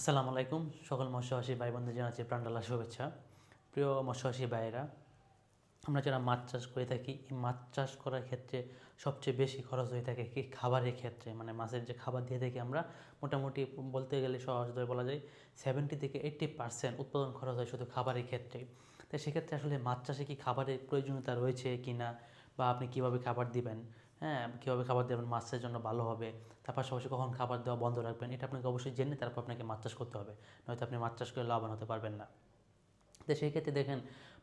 আসসালামু আলাইকুম, সকল মৎস্যবাসী ভাই বন্ধু জানাচ্ছি প্রাণডালা শুভেচ্ছা। প্রিয় মৎস্যবাসী ভাইয়েরা, আমরা যারা মাছ চাষ করে থাকি, এই মাছ চাষ করার ক্ষেত্রে সবচেয়ে বেশি খরচ হয়ে থাকে কি খাবারের ক্ষেত্রে? মানে মাছের যে খাবার দিয়ে থাকি আমরা, মোটামুটি বলতে গেলে সহজ ধরে বলা যায় সেভেন্টি থেকে এইট্টি পার্সেন্ট উৎপাদন খরচ হয় শুধু খাবারের ক্ষেত্রে। তাই সেক্ষেত্রে আসলে মাছ চাষে কি খাবারের প্রয়োজনীয়তা রয়েছে কি না বা আপনি কীভাবে খাবার দিবেন? হ্যাঁ কীভাবে খাবার দেবেন, মাছের জন্য ভালো হবে, তার পাশাপাশি কখন খাবার দেওয়া বন্ধ রাখবেন, এটা আপনাকে অবশ্যই জেনে তারপর আপনাকে মাছ চাষ করতে হবে। নয়তো আপনি মাছ চাষ করে লাভবান হতে পারবেন না। তো সেই ক্ষেত্রে দেখেন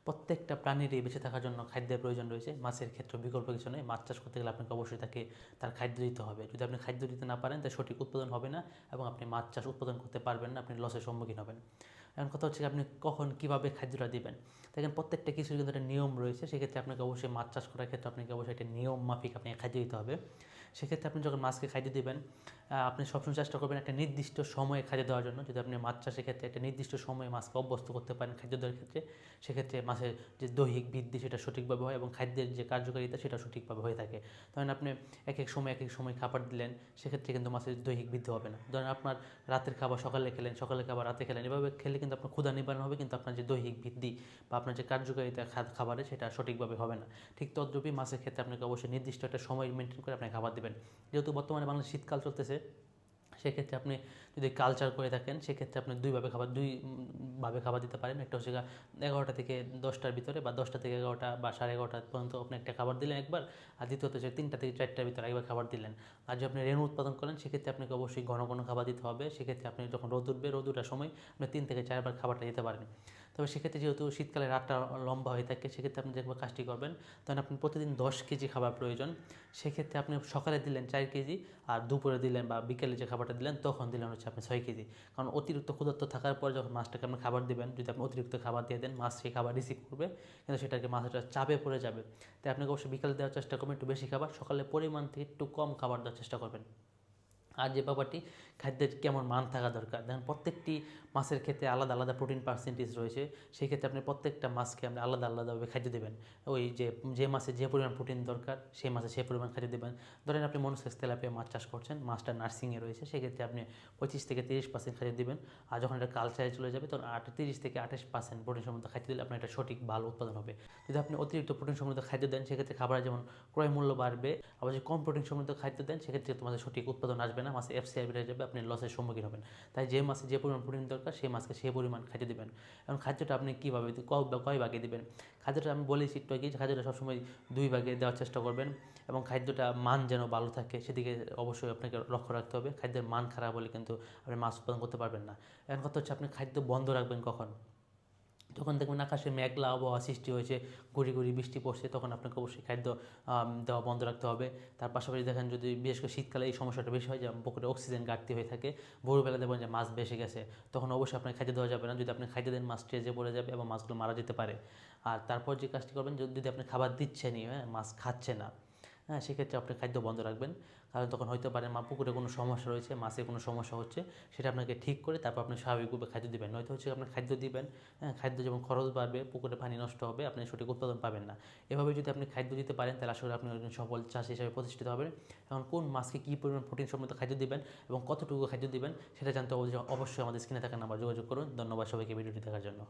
প্রত্যেকটা প্রাণীরই বেঁচে থাকার জন্য খাদ্যের প্রয়োজন রয়েছে। মাছের ক্ষেত্রে বিকল্প কিছু নেই। মাছ চাষ করতে গেলে আপনাকে অবশ্যই তাকে, তার খাদ্য দিতে হবে। যদি আপনি খাদ্য দিতে না পারেন তাহলে সঠিক উৎপাদন হবে না এবং আপনি মাছ চাষ উৎপাদন করতে পারবেন না, আপনি লসের সম্মুখীন হবেন। এখন কথা হচ্ছে আপনি কখন কীভাবে খাদ্যটা দিবেন? দেখেন, প্রত্যেকটা কিছুর কিন্তু একটা নিয়ম রয়েছে। সেক্ষেত্রে আপনাকে অবশ্যই মাছ চাষ করার ক্ষেত্রে আপনাকে অবশ্যই একটা নিয়ম মাফিক আপনাকে খাদ্য দিতে হবে। সেক্ষেত্রে আপনি যখন মাছকে খাদ্য দিবেন আপনি সবসময় চেষ্টা করবেন একটা নির্দিষ্ট সময়ে খাদ্য দেওয়ার জন্য। যদি আপনি মাছ চাষের ক্ষেত্রে একটা নির্দিষ্ট সময়ে মাছকে অভ্যস্ত করতে পারেন খাদ্য দেওয়ার ক্ষেত্রে, সেক্ষেত্রে মাছের যে দৈহিক বৃদ্ধি সেটা সঠিকভাবে হয় এবং খাদ্যের যে কার্যকারিতা সেটা সঠিকভাবে হয়ে থাকে। ধরেন আপনি এক এক সময় এক এক সময় খাবার দিলেন, সেক্ষেত্রে কিন্তু মাছের দৈহিক বৃদ্ধি হবে না। ধরেন আপনার রাতের খাবার সকালে খেলেন সকালে খাবার রাতে খেলেন, এভাবে খেলে কিন্তু আপনার ক্ষুধা নিবারণ হবে, কিন্তু আপনার যে দৈহিক বৃদ্ধি বা আপনার যে কার্যকারিতা খাবারে সেটা সঠিকভাবে হবে না। ঠিক তদ্রূপই মাছের ক্ষেত্রে আপনাকে অবশ্যই নির্দিষ্ট একটা সময় মেনটেন করে আপনি খাবার দেবেন। যেহেতু বর্তমানে বাংলাদেশ শীতকাল চলতেছে সেক্ষেত্রে আপনি যদি কালচার করে থাকেন সেক্ষেত্রে আপনি দুইভাবে খাবার দুই উম, ভাবে খাবার দিতে পারেন। একটা হচ্ছে এগারোটা থেকে দশটার ভিতরে বা দশটা থেকে এগারোটা বা সাড়ে এগারোটা পর্যন্ত আপনি একটা খাবার দিলেন একবার। আর দ্বিতীয়ত হচ্ছে তিনটা থেকে চারটার ভিতরে একবার খাবার দিলেন। আর যদি আপনি রেণু উৎপাদন করেন সেক্ষেত্রে আপনাকে অবশ্যই ঘন ঘন খাবার দিতে হবে। সেক্ষেত্রে আপনি যখন রোদ উঠবে রোদ উঠার সময় আপনি তিন থেকে চারবার খাবারটা দিতে পারেন। তবে সেক্ষেত্রে যেহেতু শীতকালে রাতটা লম্বা হয়ে থাকে, সেক্ষেত্রে আপনি যেভাবে কাজটি করবেন। তখন আপনি প্রতিদিন দশ কেজি খাবার প্রয়োজন, সেক্ষেত্রে আপনি সকালে দিলেন চার কেজি আর দুপুরে দিলেন বা বিকেলে যে খাবারটা দিলেন, তখন দিলেন হচ্ছে আপনি ছয় কেজি। কারণ অতিরিক্ত ক্ষুধার্ত থাকার পর যখন মাছটাকে আপনি খাবার দেবেন, যদি আপনি অতিরিক্ত খাবার দিয়ে দেন, মাছ সেই খাবার রিসিভ করবে, কিন্তু সেটাকে মাছটা চাপে পড়ে যাবে। তাই আপনাকে অবশ্যই বিকালে দেওয়ার চেষ্টা করবেন, একটু বেশি খাবার, সকালে পরিমাণ থেকে একটু কম খাবার দেওয়ার চেষ্টা করবেন। আর যে ব্যাপারটি, খাদ্যের কেমন মান থাকা দরকার? দেখেন প্রত্যেকটি মাছের ক্ষেত্রে আলাদা আলাদা প্রোটিন পার্সেন্টেজ রয়েছে। সেই ক্ষেত্রে আপনি প্রত্যেকটা মাছকে আপনি আলাদা আলাদাভাবে খাদ্য দেবেন। ওই যে যে মাছে যে পরিমাণ প্রোটিন দরকার, সেই মাছে সেই পরিমাণ খাদ্য দেবেন। ধরেন আপনি মনোসেক্স তেলাপিয়া মাছ চাষ করছেন, মাছটা নার্সিংয়ে রয়েছে সেক্ষেত্রে আপনি পঁচিশ থেকে তিরিশ পার্সেন্ট খাদ্য দেবেন। আর যখন এটা কালচারে চলে যাবে, তখন আট, তিরিশ থেকে আঠাশ পার্সেন্ট প্রোটিন সমৃদ্ধ খাদ্য দিলে আপনার একটা সঠিক, ভালো উৎপাদন হবে। যদি আপনি অতিরিক্ত প্রোটিন সমৃদ্ধ খাদ্য দেন, সেক্ষেত্রে খাবার যেমন ক্রয় মূল্য বাড়বে, আবার যদি কম প্রোটিন সমৃদ্ধ খাদ্য দেন, সেক্ষেত্রে তোমাদের সঠিক উৎপাদন আসবে না। মাছে এফসিআই বেড়ে যাবে আপনি লসের সম্মুখীন হবেন। তাই যে মাছে যে পরিমাণ প্রোটিন দরকার, সেই মাছকে সেই পরিমাণ খাদ্য দেবেন। এবং খাদ্যটা আপনি কীভাবে কয় ভাগে দেবেন? খাদ্যটা আমি বলেছি একটু আগে খাদ্যটা সবসময় দুই ভাগে দেওয়ার চেষ্টা করবেন এবং খাদ্যটা মান যেন ভালো থাকে, সেদিকে অবশ্যই আপনাকে লক্ষ্য রাখতে হবে। খাদ্যের মান খারাপ হলে কিন্তু আপনি মাছ উৎপাদন করতে পারবেন না। এখন কথা হচ্ছে আপনি খাদ্য বন্ধ রাখবেন কখন? যখন দেখবেন আকাশে মেঘলা আবহাওয়া সৃষ্টি হয়েছে, গুড়ি গুড়ি বৃষ্টি পড়ছে, তখন আপনাকে অবশ্যই খাদ্য দেওয়া বন্ধ রাখতে হবে। তার পাশাপাশি দেখেন যদি, বিশেষ করে শীতকালে এই সমস্যাটা বেশি হয় যে পুকুরে অক্সিজেন ঘাটতি হয়ে থাকে, ভোরবেলা দেখবেন যে মাছ বেশি গেছে, তখন অবশ্যই আপনার খাদ্য দেওয়া যাবে না। যদি আপনি খাদ্য দেন, মাছ ট্রেজে পড়ে যাবে এবং মাছগুলো মারা যেতে পারে। আর তারপর যে কাজটি করবেন, যদি আপনি খাবার দিচ্ছেনই হ্যাঁ মাছ খাচ্ছে না হ্যাঁ সেক্ষেত্রে আপনি খাদ্য বন্ধ রাখবেন। কারণ তখন হয়তো পারে মা, পুকুরে কোনো সমস্যা রয়েছে মাছের কোনো সমস্যা হচ্ছে, সেটা আপনাকে ঠিক করে তারপর আপনি স্বাভাবিকভাবে খাদ্য দিবেন। নয়তো হচ্ছে আপনার খাদ্য দিবেন হ্যাঁ খাদ্য যেমন খরচ বাড়বে, পুকুরে পানি নষ্ট হবে, আপনি সঠিক উৎপাদন পাবেন না। এভাবে যদি আপনি খাদ্য দিতে পারেন, তাহলে আসলে আপনি একজন সফল চাষি হিসেবে প্রতিষ্ঠিত হবেন। এখন কোন মাছকে কী পরিমাণ প্রোটিন সমৃদ্ধ খাদ্য দিবেন এবং কতটুকু খাদ্য দিবেন, সেটা জানতে অবশ্যই আমাদের স্ক্রিনে থাকা নাম্বার যোগাযোগ করুন। ধন্যবাদ সবাইকে ভিডিওটি দেখার জন্য।